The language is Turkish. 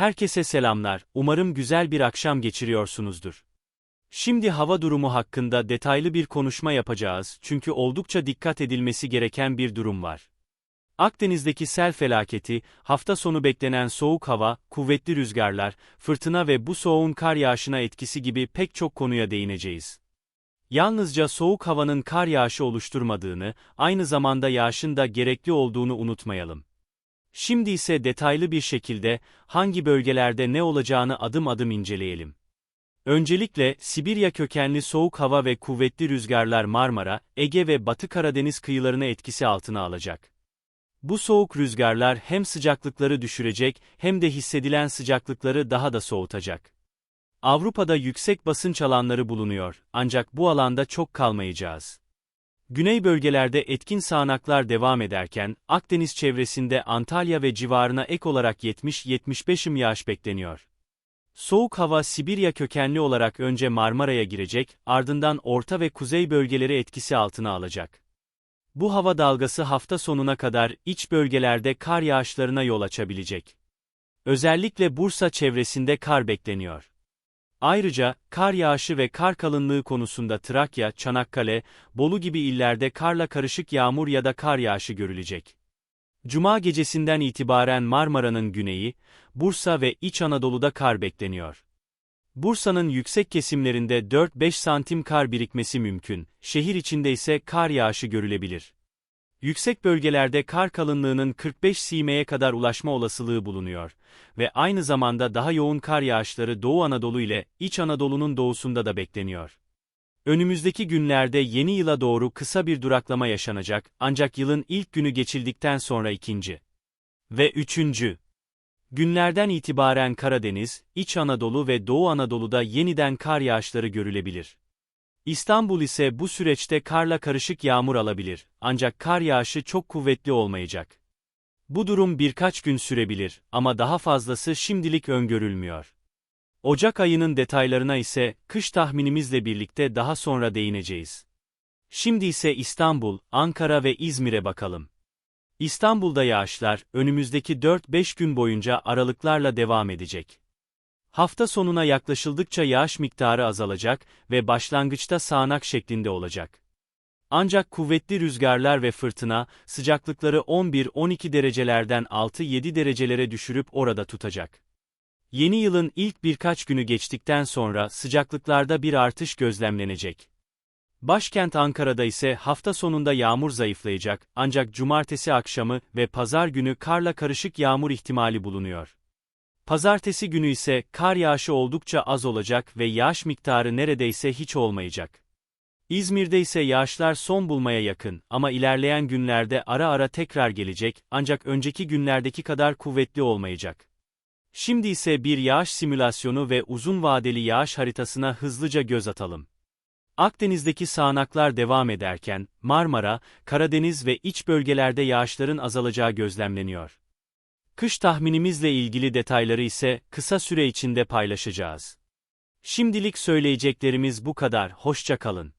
Herkese selamlar, umarım güzel bir akşam geçiriyorsunuzdur. Şimdi hava durumu hakkında detaylı bir konuşma yapacağız çünkü oldukça dikkat edilmesi gereken bir durum var. Akdeniz'deki sel felaketi, hafta sonu beklenen soğuk hava, kuvvetli rüzgarlar, fırtına ve bu soğuğun kar yağışına etkisi gibi pek çok konuya değineceğiz. Yalnızca soğuk havanın kar yağışı oluşturmadığını, aynı zamanda yağışın da gerekli olduğunu unutmayalım. Şimdi ise detaylı bir şekilde hangi bölgelerde ne olacağını adım adım inceleyelim. Öncelikle Sibirya kökenli soğuk hava ve kuvvetli rüzgarlar Marmara, Ege ve Batı Karadeniz kıyılarını etkisi altına alacak. Bu soğuk rüzgarlar hem sıcaklıkları düşürecek hem de hissedilen sıcaklıkları daha da soğutacak. Avrupa'da yüksek basınç alanları bulunuyor, ancak bu alanda çok kalmayacağız. Güney bölgelerde etkin sağanaklar devam ederken, Akdeniz çevresinde Antalya ve civarına ek olarak 70-75 yağış bekleniyor. Soğuk hava Sibirya kökenli olarak önce Marmara'ya girecek, ardından orta ve kuzey bölgeleri etkisi altına alacak. Bu hava dalgası hafta sonuna kadar iç bölgelerde kar yağışlarına yol açabilecek. Özellikle Bursa çevresinde kar bekleniyor. Ayrıca, kar yağışı ve kar kalınlığı konusunda Trakya, Çanakkale, Bolu gibi illerde karla karışık yağmur ya da kar yağışı görülecek. Cuma gecesinden itibaren Marmara'nın güneyi, Bursa ve İç Anadolu'da kar bekleniyor. Bursa'nın yüksek kesimlerinde 4-5 santim kar birikmesi mümkün, şehir içinde ise kar yağışı görülebilir. Yüksek bölgelerde kar kalınlığının 45 simeye kadar ulaşma olasılığı bulunuyor ve aynı zamanda daha yoğun kar yağışları Doğu Anadolu ile İç Anadolu'nun doğusunda da bekleniyor. Önümüzdeki günlerde yeni yıla doğru kısa bir duraklama yaşanacak ancak yılın ilk günü geçildikten sonra ikinci ve üçüncü günlerden itibaren Karadeniz, İç Anadolu ve Doğu Anadolu'da yeniden kar yağışları görülebilir. İstanbul ise bu süreçte karla karışık yağmur alabilir, ancak kar yağışı çok kuvvetli olmayacak. Bu durum birkaç gün sürebilir ama daha fazlası şimdilik öngörülmüyor. Ocak ayının detaylarına ise kış tahminimizle birlikte daha sonra değineceğiz. Şimdi ise İstanbul, Ankara ve İzmir'e bakalım. İstanbul'da yağışlar önümüzdeki 4-5 gün boyunca aralıklarla devam edecek. Hafta sonuna yaklaşıldıkça yağış miktarı azalacak ve başlangıçta sağanak şeklinde olacak. Ancak kuvvetli rüzgarlar ve fırtına, sıcaklıkları 11-12 derecelerden 6-7 derecelere düşürüp orada tutacak. Yeni yılın ilk birkaç günü geçtikten sonra sıcaklıklarda bir artış gözlemlenecek. Başkent Ankara'da ise hafta sonunda yağmur zayıflayacak ancak cumartesi akşamı ve pazar günü karla karışık yağmur ihtimali bulunuyor. Pazartesi günü ise kar yağışı oldukça az olacak ve yağış miktarı neredeyse hiç olmayacak. İzmir'de ise yağışlar son bulmaya yakın ama ilerleyen günlerde ara ara tekrar gelecek ancak önceki günlerdeki kadar kuvvetli olmayacak. Şimdi ise bir yağış simülasyonu ve uzun vadeli yağış haritasına hızlıca göz atalım. Akdeniz'deki sağanaklar devam ederken, Marmara, Karadeniz ve iç bölgelerde yağışların azalacağı gözlemleniyor. Kış tahminimizle ilgili detayları ise kısa süre içinde paylaşacağız. Şimdilik söyleyeceklerimiz bu kadar, hoşça kalın.